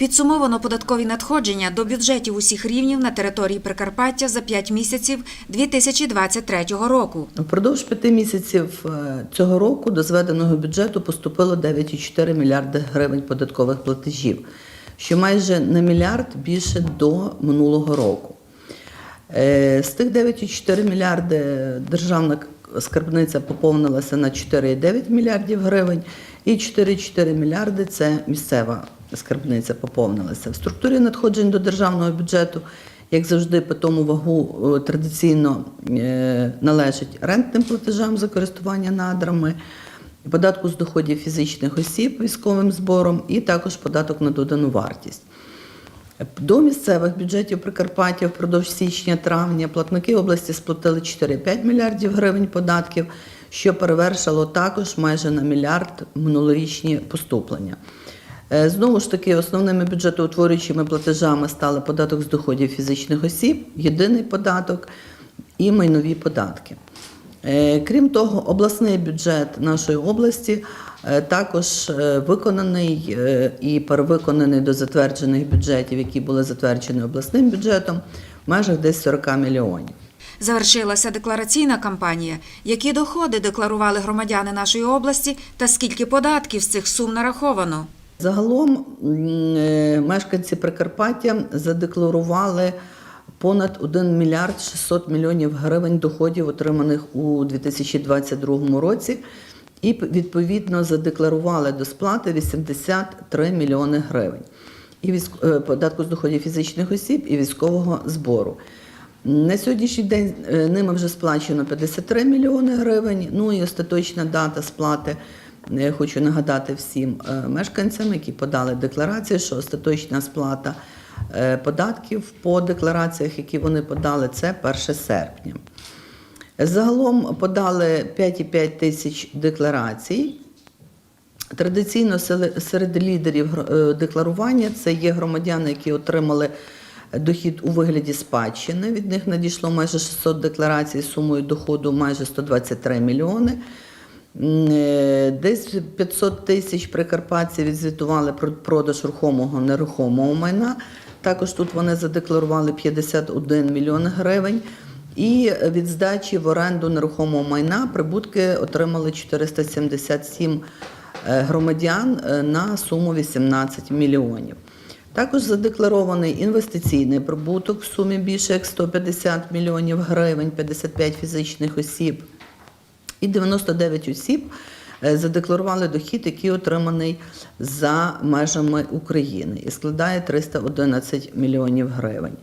Підсумовано податкові надходження до бюджетів усіх рівнів на території Прикарпаття за 5 місяців 2023 року. Впродовж п'яти місяців е, цього року до зведеного бюджету поступило 9,4 мільярди гривень податкових платежів, що майже на мільярд більше до минулого року. Е, З тих 9,4 мільярди державна скарбниця поповнилася на 4,9 мільярдів гривень, і 4,4 мільярди це місцева скарбниця поповнилася. В структурі надходжень до державного бюджету, як завжди, по тому вагу е, традиційно е, належить рентним платежам за користування надрами, податку з доходів фізичних осіб військовим збором і також податок на додану вартість. До місцевих бюджетів Прикарпаття впродовж січня-травня платники області сплатили 4,5 мільярдів гривень податків, що перевершило також майже на мільярд минулорічні поступлення. Е, Знову ж таки, основними бюджетоутворюючими платежами стали податок з доходів фізичних осіб, єдиний податок і майнові податки. Е, Крім того, обласний бюджет нашої області е, також виконаний і перевиконаний до затверджених бюджетів, які були затверджені обласним бюджетом, в межах десь 40 мільйонів. Завершилася деклараційна кампанія. Які доходи декларували громадяни нашої області та скільки податків з цих сум нараховано? Загалом е, мешканці Прикарпаття задекларували понад 1 мільярд 600 мільйонів гривень доходів, отриманих у 2022 році, і відповідно задекларували до сплати 83 мільйони гривень і е, податку з доходів фізичних осіб і військового збору. На сьогоднішній день е, ними вже сплачено 53 мільйони гривень. Ну і остаточна дата сплати. Хочу нагадати всім е, мешканцям, які подали декларації, що остаточна сплата е, податків по деклараціях, які вони подали, це 1 серпня. Загалом подали 5,5 тисяч декларацій. Традиційно серед лідерів е, декларування це є громадяни, які отримали дохід у вигляді спадщини. Від них надійшло майже 600 декларацій з сумою доходу майже 123 мільйони. Е, Десь 500 тисяч прикарпатців відзвітували про продаж рухомого нерухомого майна. Також тут вони задекларували 51 мільйон гривень. І від здачі в оренду нерухомого майна прибутки отримали 477 е, громадян е, на суму 18 мільйонів. Також задекларований інвестиційний прибуток в сумі більше як 150 мільйонів гривень, 55 фізичних осіб і 99 осіб е, задекларували дохід, який отриманий за межами України і складає 311 мільйонів гривень.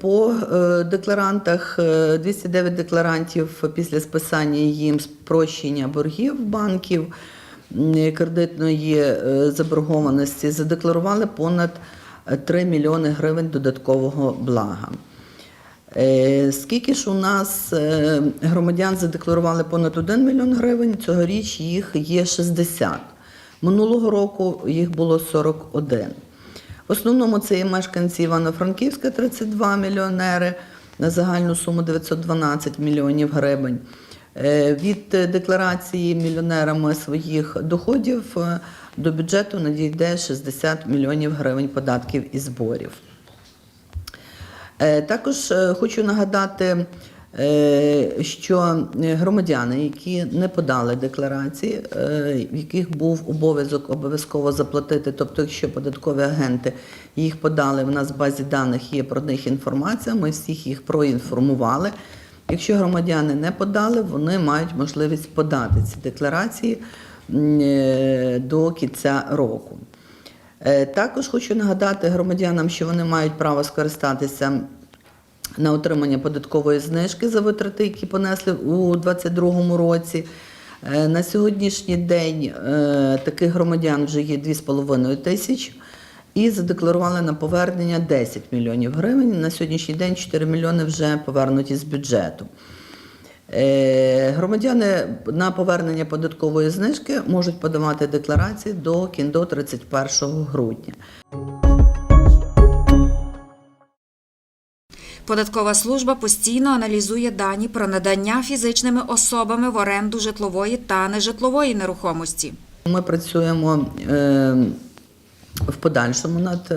По е, декларантах е, 209 декларантів після списання їм спрощення боргів банків кредитної е, заборгованості задекларували понад е, 3 мільйони гривень додаткового блага. Е, Скільки ж у нас е, громадян задекларували понад 1 мільйон гривень, цьогоріч їх є 60. Минулого року їх було 41. В основному це є мешканці Івано-Франківська 32 мільйонери на загальну суму 912 мільйонів гривень. Е, Від декларації мільйонерами своїх доходів до бюджету надійде 60 мільйонів гривень податків і зборів. Е, Також е, хочу нагадати, е, що громадяни, які не подали декларації, в яких був обов'язок обов'язково заплатити, тобто, якщо податкові агенти їх подали, в нас в базі даних є про них інформація, ми всіх їх проінформували. Якщо громадяни не подали, вони мають можливість подати ці декларації до кінця року. Е, Також хочу нагадати громадянам, що вони мають право скористатися на отримання податкової знижки за витрати, які понесли у 2022 році. Е, На сьогоднішній день е, таких громадян вже є 2,5 тисяч і задекларували на повернення 10 мільйонів гривень. На сьогоднішній день 4 мільйони вже повернуті з бюджету. Е, Громадяни на повернення податкової знижки можуть подавати декларації до кін- до 31 грудня. Податкова служба постійно аналізує дані про надання фізичними особами в оренду житлової та нежитлової нерухомості. Ми працюємо е, в подальшому над е,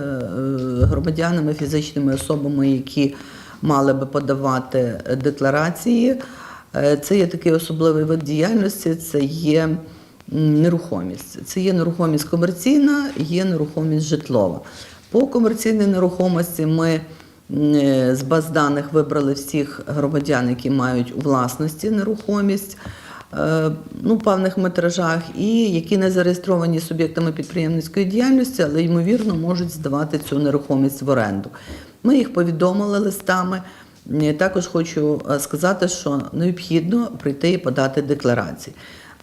громадянами, фізичними особами, які мали би подавати декларації. Е, Це є такий особливий вид діяльності, це є нерухомість. Це є нерухомість комерційна, є нерухомість житлова. По комерційній нерухомості ми з баз даних вибрали всіх громадян, які мають у власності нерухомість е, ну, в певних метражах, і які не зареєстровані суб'єктами підприємницької діяльності, але ймовірно можуть здавати цю нерухомість в оренду. Ми їх повідомили листами. Також хочу е, сказати, що необхідно прийти і подати декларації.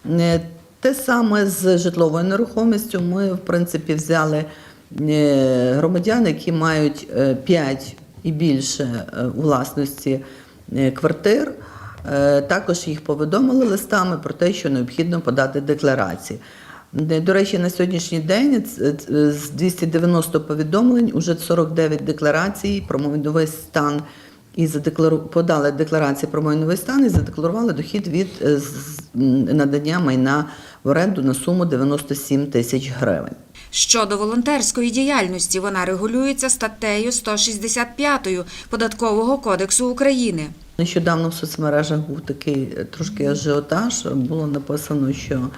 Е, Те саме з житловою нерухомістю. Ми, в принципі, взяли е, громадян, які мають 5 і більше власності квартир. Також їх повідомили листами про те, що необхідно подати декларації. До речі, на сьогоднішній день з 290 повідомлень уже 49 декларацій про майновий стан і подали декларації про майновий стан і задекларували дохід від е, надання майна в оренду на суму 97 тисяч гривень. Щодо волонтерської діяльності, вона регулюється статтею 165 Податкового кодексу України. Нещодавно в соцмережах був такий е, трошки ажіотаж. Було написано, що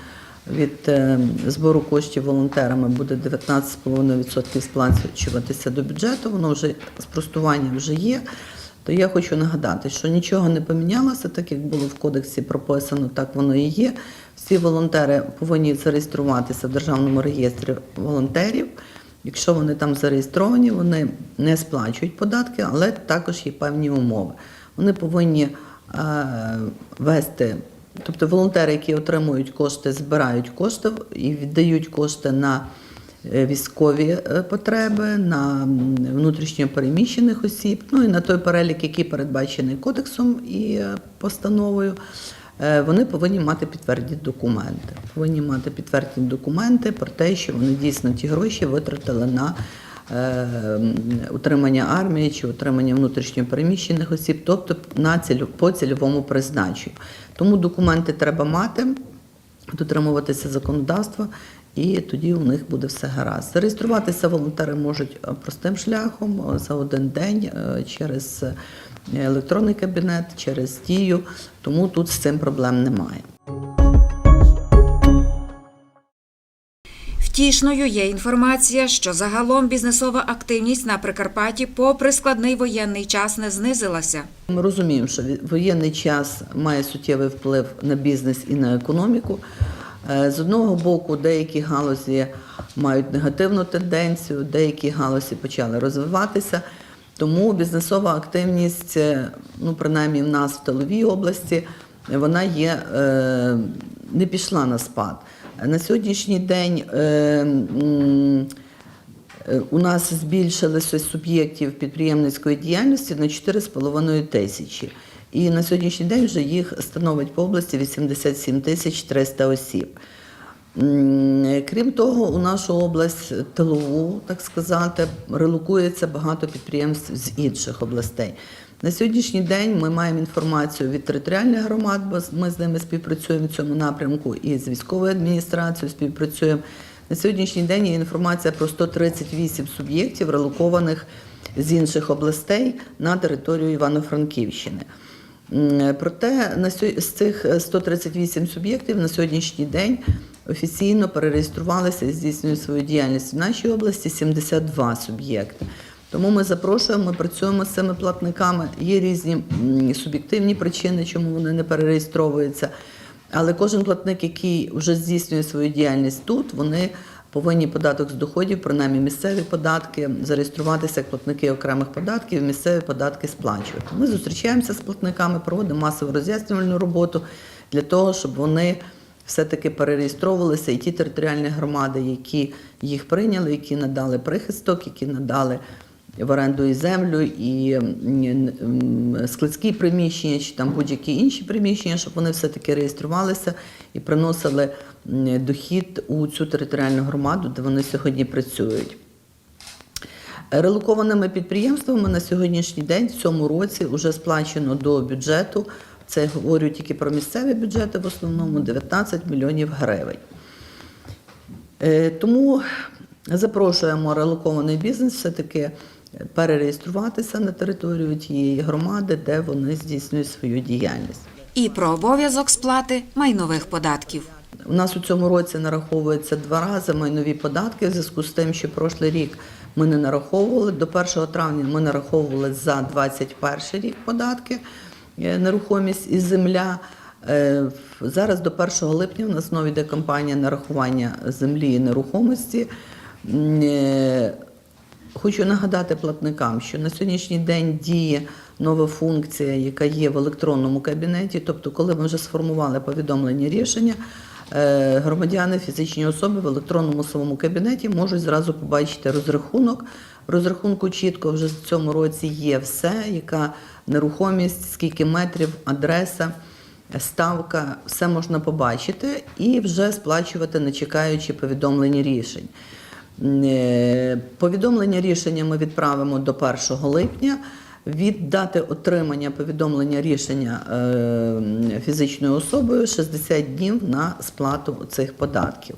від е, збору коштів волонтерами буде 19,5% сплачуватися до бюджету. Воно вже спростування вже є. То я хочу нагадати, що нічого не помінялося, так як було в кодексі прописано, так воно і є. Всі волонтери повинні зареєструватися в державному реєстрі волонтерів. Якщо вони там зареєстровані, вони не сплачують податки, але також є певні умови. Вони повинні е, вести, тобто волонтери, які отримують кошти, збирають кошти і віддають кошти на військові е, потреби, на м, внутрішньо переміщених осіб, ну і на той перелік, який передбачений кодексом і е, постановою. Е, Вони повинні мати підтвердні документи. Повинні мати підтвердні документи про те, що вони дійсно ті гроші витратили на е, утримання армії чи утримання внутрішньо переміщених осіб, тобто на цілю, по цільовому призначенню. Тому документи треба мати, дотримуватися законодавства, і тоді у них буде все гаразд. Зареєструватися волонтери можуть е, простим шляхом е, за один день е, через електронний кабінет, через дію, тому тут з цим проблем немає. Втішною є інформація, що загалом бізнесова активність на Прикарпатті, попри складний воєнний час, не знизилася. Ми розуміємо, що воєнний час має суттєвий вплив на бізнес і на економіку. Е, З одного боку, деякі галузі мають негативну тенденцію, деякі галузі почали розвиватися. Тому бізнесова активність, е, ну принаймні в нас в тиловій області, вона є е, не пішла на спад. На сьогоднішній день У нас збільшилося суб'єктів підприємницької діяльності на 4,5 тисячі. І на сьогоднішній день вже їх становить по області 87 тисяч 300 осіб. Крім того, у нашу область тилову, так сказати, релокується багато підприємств з інших областей. На сьогоднішній день ми маємо інформацію від територіальних громад, бо ми з ними співпрацюємо в цьому напрямку, і з військовою адміністрацією співпрацюємо. На сьогоднішній день є інформація про 138 суб'єктів, релокованих з інших областей на територію Івано-Франківщини. Проте на з цих е, 138 суб'єктів на сьогоднішній день офіційно перереєструвалися і здійснюють свою діяльність в нашій області 72 суб'єкти. Тому ми запрошуємо, ми працюємо з цими платниками. Є різні суб'єктивні причини, чому вони не перереєстровуються. Але кожен платник, який вже здійснює свою діяльність тут, вони повинні податок з доходів, принаймні місцеві податки, зареєструватися як платники окремих податків, місцеві податки сплачувати. Ми зустрічаємося з платниками, проводимо масову роз'яснювальну роботу для того, щоб вони все-таки перереєстровувалися, і ті територіальні громади, які їх прийняли, які надали прихисток, які надали в оренду і землю, і складські приміщення, чи там будь-які інші приміщення, щоб вони все-таки реєструвалися і приносили дохід у цю територіальну громаду, де вони сьогодні працюють. Релокованими підприємствами на сьогоднішній день в цьому році вже сплачено до бюджету. Це я говорю тільки про місцеві бюджети, в основному 19 мільйонів гривень. Е, Тому Запрошуємо релокований бізнес все-таки перереєструватися на територію тієї громади, де вони здійснюють свою діяльність. І про обов'язок сплати майнових податків. У нас у цьому році нараховується два рази майнові податки в зв'язку з тим, що прошлий рік ми не нараховували. До 1 травня ми нараховували за 21 рік податки, е, нерухомість і земля. Е, в- Зараз до 1 липня у нас знову йде кампанія нарахування землі і нерухомості. Е, Хочу нагадати платникам, що на сьогоднішній день діє нова функція, яка є в електронному кабінеті. Тобто, коли ми вже сформували повідомлення рішення, е, громадяни, фізичні особи в електронному своєму кабінеті можуть зразу побачити розрахунок. Розрахунку чітко вже в цьому році є все, яка нерухомість, скільки метрів, адреса. Ставка, все можна побачити і вже сплачувати, не чекаючи повідомлення рішень. Е, Повідомлення рішення ми відправимо до 1 липня. Від дати отримання повідомлення рішення е, фізичною особою 60 днів на сплату цих податків.